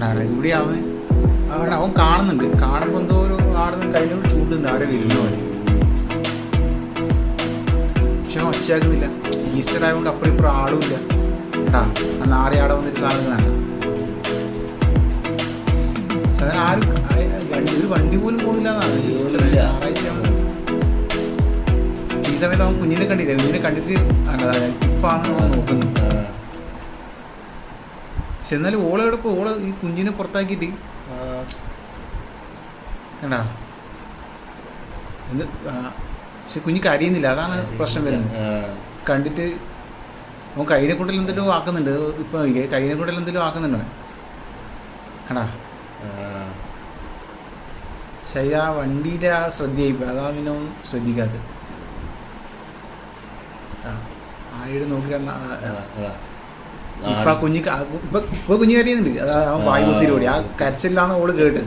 കണ്ടാ ഇവിടെ അവൻ അവൻ കാണുന്നുണ്ട്. കാണുമ്പോൾ എന്തോ ഒരു ആടുന്ന് കയ്യിലോട് ചൂണ്ടുണ്ട്. അവരെ വിരുന്ന പോലെ പക്ഷെ അവൻ ഒച്ചയാക്കുന്നില്ല. ഈസ്റ്റർ ആയതുകൊണ്ട് അപ്പുറം ഇപ്പുറം ആളുമില്ല കേട്ടാ ആ നാറി ആടെ വന്നിട്ട് സാധനം പക്ഷെ സാധാരണ ആരും ഒരു വണ്ടി പോലും പോകുന്നില്ല എന്നാണ്. ഈസ്റ്റർ ഞായറാഴ്ച ഈ സമയത്ത് അവൻ കുഞ്ഞിനെ കണ്ടില്ല? കുഞ്ഞിനെ കണ്ടിട്ട് അവൻ നോക്കുന്നു. പക്ഷെ എന്നാലും ഓളെ എടുപ്പ് ഓള ഈ കുഞ്ഞിനെ പുറത്താക്കിയിട്ട് കണ്ടാ എന്ത് പക്ഷെ കുഞ്ഞ് കരയുന്നില്ല. അതാണ് പ്രശ്നം വരുന്നത്. കണ്ടിട്ട് അവൻ കൈനെ കൊണ്ടെല്ലാം എന്തെല്ലോ ആക്കുന്നുണ്ട്? ഇപ്പൊ കൈനെ കൊണ്ടെല്ലാം എന്തെല്ലോ ആക്കുന്നുണ്ടോ? കണ്ടാ? പക്ഷെ ആ വണ്ടിയുടെ ആ ശ്രദ്ധയായിപ്പോയി. അതാ പിന്നെ അവൻ ശ്രദ്ധിക്കാത്തത്. ആ നോക്കി. ഇപ്പൊ ആ കുഞ്ഞ് ഇപ്പൊ ഇപ്പൊ കുഞ്ഞ് കരയുന്നുണ്ട്. അത് അവൻ വായു കുത്തിരി ആ കരച്ചില്ലാന്ന് ഓൾ കേട്ടത്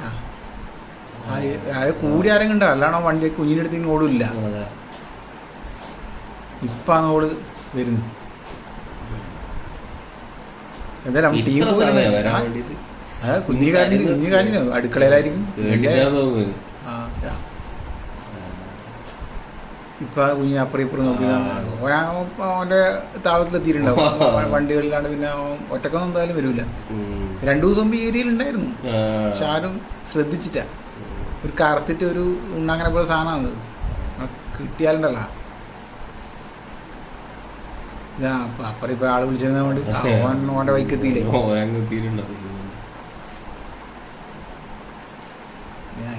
ആ. കൂടി ആരെങ്കിലും ഉണ്ടോ? അല്ലാണോ വണ്ടി കുഞ്ഞിന്റെ അടുത്ത് ഓടില്ല. ഇപ്പാണ് ഓൾ വരുന്നത്. എന്തായാലും ടീം അതാ കുഞ്ഞുകാരൻ കുഞ്ഞുകാരനോ അടുക്കളയിലായിരിക്കും കേട്ടിട്ടാ അല്ലേ? തോന്നുന്നു ആ ആ. ഇപ്പൊ കുഞ്ഞ് അപ്പുറം ഇപ്പുറം നോക്കി ഓനാ അവന്റെ താളത്തിലെത്തിയിട്ടുണ്ടാവും. വണ്ടികളിലാണ്ട് പിന്നെ ഒറ്റക്കൊന്നും എന്തായാലും വരില്ല. രണ്ടു ദിവസം മുമ്പ് ഈ ഏരിയയിൽ ഉണ്ടായിരുന്നു. ആ. പക്ഷെ ആരും ശ്രദ്ധിച്ചിട്ടാ. ഒരു കറുത്തിട്ട് ഒരു ഉണ്ണാങ്ങനെ പോലെ സാധനമാണ് കിട്ടിയാലുണ്ടല്ലോ. ഇതാ അപ്പൊ അപ്പുറം ഇപ്പൊ ആൾ വിളിച്ചിരുന്ന വേണ്ടി ബൈക്ക് എത്തിയില്ലേ എത്തിയിട്ടുണ്ടാവും.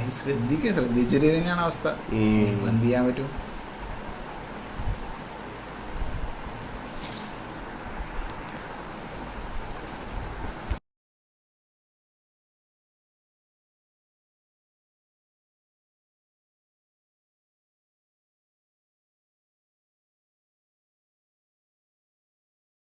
ഈ ശ്രദ്ധിക്കുക ശ്രദ്ധിച്ചിട്ട് തന്നെയാണ് അവസ്ഥ. എന്ത് ചെയ്യാൻ പറ്റും?